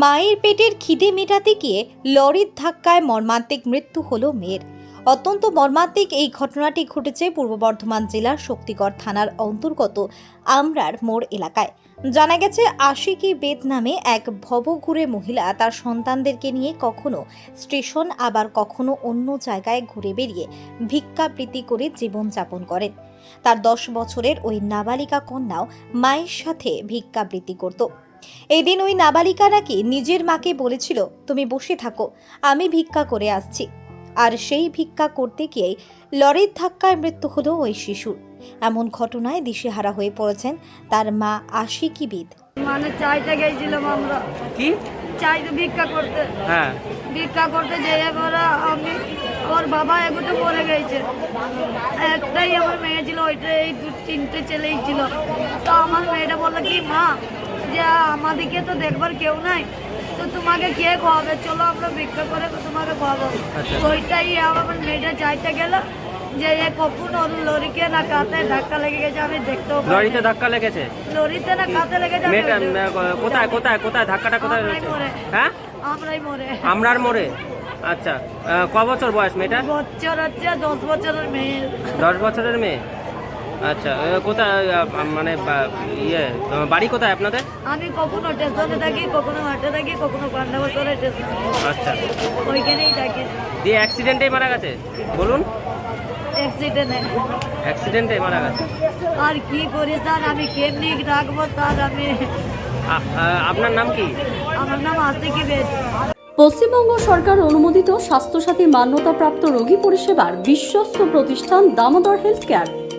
মায়ের পেটের খিদে মেটাতে গিয়ে লরির ধাক্কায় মর্মান্তিক মৃত্যু হলো মেয়ের। অত্যন্ত মর্মান্তিক এই ঘটনাটি ঘটেছে পূর্ব বর্ধমান জেলার শক্তিগড় থানার অন্তর্গত আমরার মোড় এলাকায়। জানা গেছে, আশিকি বেদ নামে এক ভবঘুরে মহিলা তার সন্তানদেরকে নিয়ে কখনো স্টেশন, আবার কখনো অন্য জায়গায় ঘুরে বেরিয়ে ভিক্ষাবৃত্তি করে জীবনযাপন করেন। তার দশ বছরের ওই নাবালিকা কন্যাও মায়ের সাথে ভিক্ষাবৃত্তি করত। এই দিন ওই নাবালিকা নাকি নিজের মাকে বলেছিল তুমি বসে থাকো আমি ভিক্ষা করে আসছি। আর সেই ভিক্ষা করতে গিয়েই লরির ধাক্কায় মৃত্যু হলো ওই শিশুর। এমন ঘটনায় দিশেহারা হয়ে পড়েছেন তার মা আশিকি বিদ। মানে চাইতে গেছিলাম আমরা। কি? চাইতে ভিক্ষা করতে। হ্যাঁ। ভিক্ষা করতে যেয়ে করে আমি ওর বাবা এগুলো মরে গেছে। একটাই আমার মেয়ে ছিল ওইটা এই দু তিনটে ছেলেই ছিল। তো আমার মেয়েটা বলল কি মা যে আমাদেরকে তো দেখবার কেউ নাই। তো তোমাকে কে খাওয়াবে চলো আমরা ভিক্ষা করে তোমাকে খাওয়াবো আচ্ছা। ওইটাই আমার মেয়েটা চাইতে গেল যে এ কখন ওর লরিকে না কাতে ধাক্কা লেগে গেছে আমি দেখতেও লরিতে ধাক্কা লেগেছে? লরিতে না কাতে লেগেছে মেয়েটা কোথায় কোথায় কোথায়? ধাক্কাটা কোথায় হ্যাঁ? আমরাই মরে। আমরার মোড়ে? আচ্ছা। ক বছর বয়স মেয়েটা বছর হচ্ছে দশ বছরের মেয়ে। দশ বছরের মেয়ে? আচ্ছা কোথায় মানে ইয়ে বাড়ি কোথায় আপনাদের? আমি কখনো স্টেশনে থাকি কখনো মাঠে থাকি কখনো পান্ডা বছরের স্টেশনে আচ্ছা। ওইখানেই থাকি। দিয়ে অ্যাক্সিডেন্টেই মারা গেছে? বলুন। অ্যাক্সিডেন্টে অ্যাক্সিডেন্টে মারা গেছে? আর কি করি স্যার? আমি কেমনি রাখব স্যার? আমি আপনার নাম কি? আমার নাম আশিকি বেদ। পশ্চিমবঙ্গ সরকার অনুমোদিত স্বাস্থ্যসাথী মান্যতাপ্রাপ্ত রোগী পরিষেবার বিশ্বস্ত প্রতিষ্ঠান দামোদর হেলথ কেয়ার।